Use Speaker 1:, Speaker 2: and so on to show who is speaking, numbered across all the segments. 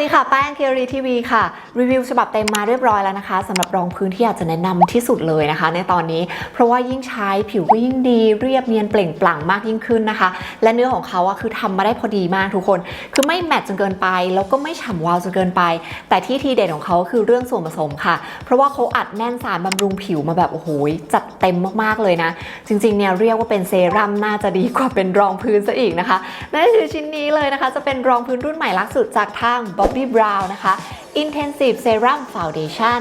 Speaker 1: ดีค่ะ แป้งเคียรีทีวีค่ะ รีวิวฉบับเต็มมาเรียบร้อยแล้วนะคะสำหรับรองพื้นที่อยากจะแนะนำที่สุดเลยนะคะ ในตอนนี้ เพราะว่ายิ่งใช้ผิวก็ยิ่งดีเรียบเนียนเปล่งปลั่งมากยิ่งขึ้นนะคะ และเนื้อของเขาอะคือทำมาได้พอดีมากทุกคน คือไม่แมตต์จนเกินไป แล้วก็ไม่ฉ่ำวาวจนเกินไป แต่ที่ทีเด็ดของเขาคือเรื่องส่วนผสมค่ะ เพราะว่าเขาอัดแน่นสารบำรุงผิวมาแบบโอ้โหจัดเต็มมากๆเลยนะ จริงๆเนี่ยเรียกว่าเป็นเซรั่มน่าจะดีกว่าเป็นรองพื้นซะอีกนะคะนั่นคือชิ้นนี้เลยนะคะ จะเป็นรองพื้นรุ่นใหม่ล่าสุดจากทาง Bobbi Brown นะคะ Intensive Serum Foundation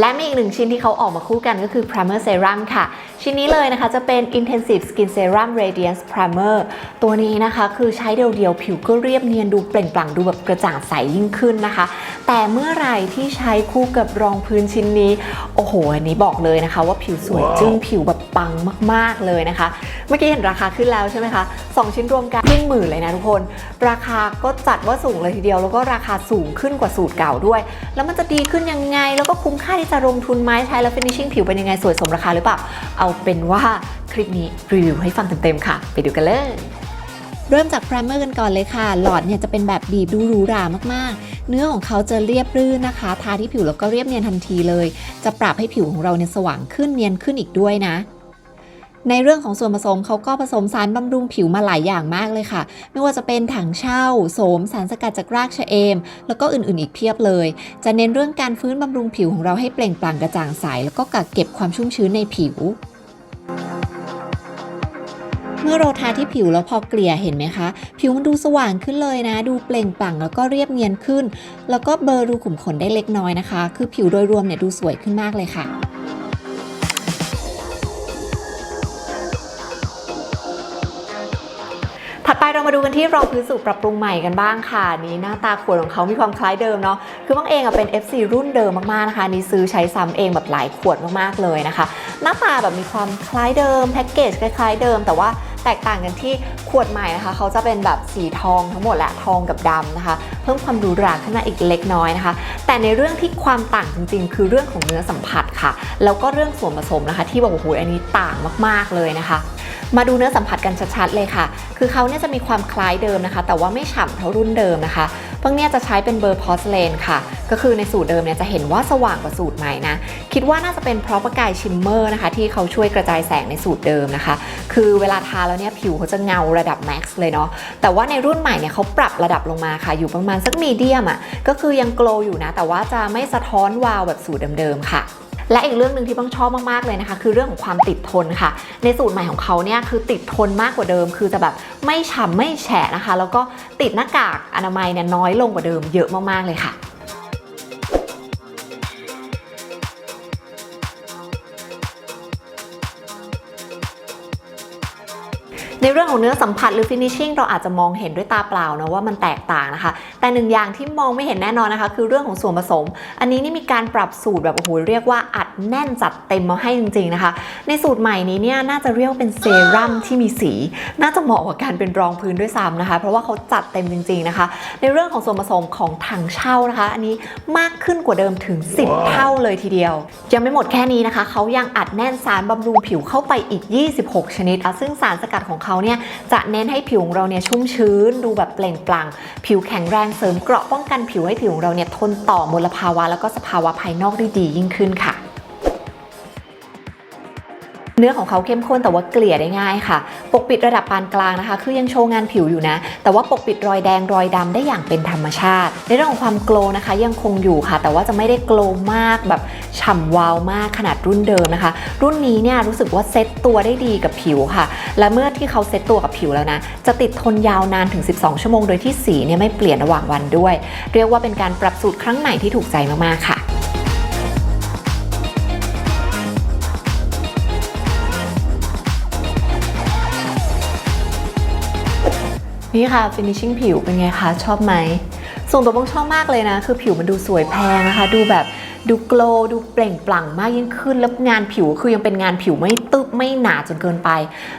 Speaker 1: และมีอีกหนึ่งชิ้นที่เขาออกมาคู่กันก็คือ Primer Serum ค่ะ ชิ้นนี้เลยนะคะจะเป็น Intensive Skin Serum Radiance Primer ตัวนี้นะคะคือใช้เดียวๆ ผิวก็เรียบเนียนดูเปล่งปลั่งดูแบบกระจ่างใสยิ่งขึ้นนะคะ แต่เมื่อไหร่ที่ใช้คู่กับรองพื้นชิ้นนี้ โอ้โห อันนี้บอกเลยนะคะ ว่าผิวสวยจึ้งผิวแบบปังมากๆเลยนะคะ เมื่อกี้เห็นราคาขึ้นแล้วใช่ไหมคะสองชิ้นรวมกันครึ่งหมื่นเลยนะทุกคน ราคาก็จัดว่าสูงเลยทีเดียว แล้วก็ราคาสูงขึ้นกว่าสูตรเก่าด้วย แล้วมันจะดีขึ้นยังไง แล้วก็คุ้มค่าที่จะลงทุนไหมใช้แล้ว finishing ผิวเป็นยังไงสวยสมราคาหรือเปล่าเอาเป็นว่าคลิปนี้รีวิวให้ฟังเต็มๆค่ะ ไปดูกันเลย เริ่มจากพรมเมอร์กันก่อนเลยค่ะ หลอดเนี่ยจะเป็นแบบบีบดูหรูหรามากๆ เนื้อของเขาจะเรียบรื่นนะคะ ทาที่ผิวแล้วก็เรียบเนียนทันทีเลย จะปรับให้ผิวของเราเนี่ยสว่างขึ้นเนียนขึ้นอีกด้วยนะในเรื่องของส่วนผสมเขาก็ผสมสารบำรุงผิวมาหลายอย่างมากเลยค่ะ ไม่ว่าจะเป็นถังเช่าโสมสารสกัดจากรากชะเอม แล้วก็อื่นๆอีกเพียบเลย จะเน้นเรื่องการฟื้นบำรุงผิวของเราให้เปล่งปลั่งกระจ่างใสแล้วก็กักเก็บความชุ่มชื้นในผิว เมื่อเราทาที่ผิวแล้วพอเกลี่ยเห็นไหมคะ ผิวมันดูสว่างขึ้นเลยนะ ดูเปล่งปลั่งแล้วก็เรียบเนียนขึ้น แล้วก็เบลอรูขุมขนได้เล็กน้อยนะคะ คือผิวโดยรวมเนี่ยดูสวยขึ้นมากเลยค่ะถัดไปเรามาดูกันที่รองพื้นสูตรปรับปรุงใหม่กันบ้างค่ะนี่หน้าตาขวดของเขามีความคล้ายเดิมเนาะคือบางเองอะเป็น FC รุ่นเดิมมากๆนะคะนี่ซื้อใช้ซ้ำเองแบบหลายขวดมากๆเลยนะคะ หน้าตาแบบมีความคล้ายเดิมแพ็กเกจคล้ายๆเดิม แต่ว่า แตกต่างกันที่ขวดใหม่นะคะเขาจะเป็นแบบสีทองทั้งหมดและทองกับดำนะคะ เพิ่มความหรูหราขึ้นมาอีกเล็กน้อยนะคะ แต่ในเรื่องที่ความต่างจริงๆ คือเรื่องของเนื้อสัมผัสค่ะ แล้วก็เรื่องส่วนผสมนะคะ ที่บอกโอ้โหอันนี้ต่างมากๆเลยนะคะมาดูเนื้อสัมผัสกันชัดๆเลยค่ะ คือเขาเนี่ยจะมีความคล้ายเดิมนะคะ แต่ว่าไม่ฉ่ำเท่ารุ่นเดิมนะคะ พิ่งเนี่ยจะใช้เป็นเบอร์พอสเลนค่ะ ก็คือในสูตรเดิมเนี่ยจะเห็นว่าสว่างกว่าสูตรใหม่นะ คิดว่าน่าจะเป็นเพราะประกายชิมเมอร์นะคะ ที่เขาช่วยกระจายแสงในสูตรเดิมนะคะ คือเวลาทาแล้วเนี่ยผิวเขาจะเงาระดับแม็กซ์เลยเนาะ แต่ว่าในรุ่นใหม่เนี่ยเขาปรับระดับลงมาค่ะ อยู่ประมาณสักมีเดียมอะ ก็คือยังโกลอยู่นะ แต่ว่าจะไม่สะท้อนวาวแบบสูตรเดิมๆค่ะ และอีกเรื่องหนึ่งที่บ้างชอบมากๆเลยนะคะ คือเรื่องของความติดทนค่ะ ในสูตรใหม่ของเขาเนี่ยคือติดทนมากกว่าเดิม คือจะแบบไม่ฉ่ำไม่แฉะนะคะ แล้วก็ติดหน้ากากอนามัยเนี่ยน้อยลงกว่าเดิมเยอะมากๆเลยค่ะในเรื่องของเนื้อสัมผัสหรือ finishing เราอาจจะมองเห็นด้วยตาเปล่านะว่ามันแตกต่างนะคะ แต่หนึ่งอย่างที่มองไม่เห็นแน่นอนนะคะ คือเรื่องของส่วนผสม อันนี้นี่มีการปรับสูตรแบบโอ้โหเรียกว่าอัดแน่นจัดเต็มมาให้จริงๆนะคะ ในสูตรใหม่นี้เนี่ยน่าจะเรียกว่าเป็นเซรั่มที่มีสี น่าจะเหมาะกับการเป็นรองพื้นด้วยซ้ำนะคะ เพราะว่าเขาจัดเต็มจริงๆนะคะ ในเรื่องของส่วนผสมของถังเช่านะคะ อันนี้มากขึ้นกว่าเดิมถึง 10 เท่าเลยทีเดียว ยังไม่หมดแค่นี้นะคะเขายังอัดแน่นสารบำรุงผิวเข้าไปอีก 26 ชนิดอะซึ่งสารสกัดของเขาเนี่ยจะเน้นให้ผิวของเราเนี่ยชุ่มชื้น ดูแบบเปล่งปลั่งผิวแข็งแรงเสริมเกราะป้องกันผิวให้ผิวของเราเนี่ยทนต่อมลภาวะแล้วก็สภาวะภายนอกได้ดียิ่งขึ้นค่ะ เนื้อของเขาเข้มข้นแต่ว่าเกลี่ยได้ง่ายค่ะ ปกปิดระดับปานกลางนะคะ คือยังโชว์งานผิวอยู่นะ แต่ว่าปกปิดรอยแดงรอยดำได้อย่างเป็นธรรมชาติ ในเรื่องของความโกล์นะคะ ยังคงอยู่ค่ะ แต่ว่าจะไม่ได้โกล์มากแบบฉ่ำวาวมากขนาดรุ่นเดิมนะคะ รุ่นนี้เนี่ยรู้สึกว่าเซ็ตตัวได้ดีกับผิวค่ะ และเมื่อที่เขาเซ็ตตัวกับผิวแล้วนะ จะติดทนยาวนานถึง 12 ชั่วโมง โดยที่สีเนี่ยไม่เปลี่ยนระหว่างวันด้วย เรียกว่าเป็นการปรับสูตรครั้งใหม่ที่ถูกใจมากๆค่ะ นี่ค่ะ finishing ผิวเป็นไงคะ ชอบไหม ส่วนตัวบ้องชอบมากเลยนะ คือผิวมันดูสวยแพงนะคะ ดูแบบดูโกลดูเปล่งปลั่งมากยิ่งขึ้น แล้วงานผิวคือยังเป็นงานผิวไม่ตึบไม่หนาจนเกินไป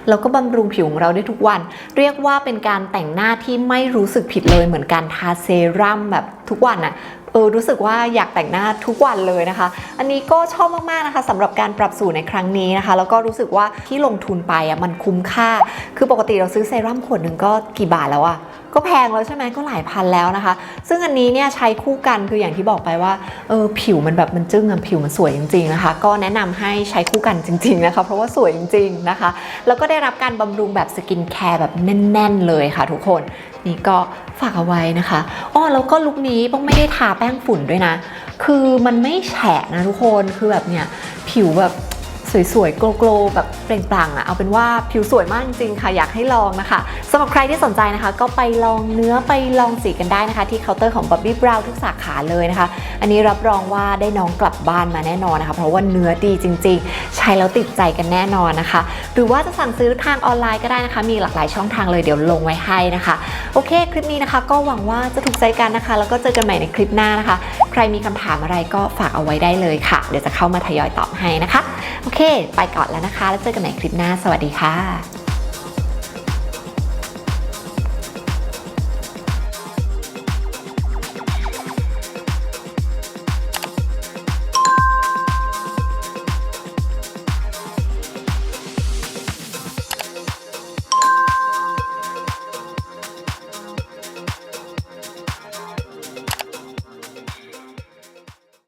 Speaker 1: แล้วก็บำรุงผิวของเราได้ทุกวัน เรียกว่าเป็นการแต่งหน้าที่ไม่รู้สึกผิดเลยเหมือนการทาเซรั่มแบบทุกวันอะ เออรู้สึกว่าอยากแต่งหน้าทุกวันเลยนะคะ อันนี้ก็ชอบมากๆนะคะสำหรับการปรับสูตรในครั้งนี้นะคะ แล้วก็รู้สึกว่าที่ลงทุนไปอะมันคุ้มค่า คือปกติเราซื้อเซรั่มขวดหนึ่งก็กี่บาทแล้วอะ ก็แพงแล้วใช่ไหมก็หลายพันแล้วนะคะ ซึ่งอันนี้เนี่ยใช้คู่กันคืออย่างที่บอกไปว่าเออผิวมันแบบมันจึ้งอะผิวมันสวยจริงๆนะคะ ก็แนะนำให้ใช้คู่กันจริง ๆนะคะ เพราะว่าสวยจริงๆนะคะ แล้วก็ได้รับการบำรุงแบบสกินแคร์แบบแน่นๆเลยค่ะทุกคนนี่ก็ฝากเอาไว้นะคะอ้อแล้วก็ลุคนี้ป้องไม่ได้ทาแป้งฝุ่นด้วยนะ คือมันไม่แฉะนะทุกคนคือแบบเนี่ยผิวแบบ สวยๆโกลๆแบบเปล่งปลั่งอะเอาเป็นว่าผิวสวยมากจริงๆค่ะ อยากให้ลองนะคะสำหรับใครที่สนใจนะคะ ก็ไปลองเนื้อไปลองสีกันได้นะคะ ที่เคาน์เตอร์ของ Bobbi Brown ทุกสาขาเลยนะคะ อันนี้รับรองว่าได้น้องกลับบ้านมาแน่นอนนะคะ เพราะว่าเนื้อดีจริง ๆ ใช้แล้วติดใจกันแน่นอนนะคะ หรือว่าจะสั่งซื้อทางออนไลน์ก็ได้นะคะ มีหลากหลายช่องทางเลยเดี๋ยวลงไว้ให้นะคะ โอเค คลิปนี้นะคะ ก็หวังว่าจะถูกใจกันนะคะ แล้วก็เจอกันใหม่ในคลิปหน้านะคะ ใครมีคำถามอะไรก็ฝากเอาไว้ได้เลยค่ะ เดี๋ยวจะเข้ามาทยอยตอบให้นะคะโอเคเค ไปก่อนแล้วนะคะ แล้วเจอกันใหม่คลิปหน้า สวัสดีค่ะ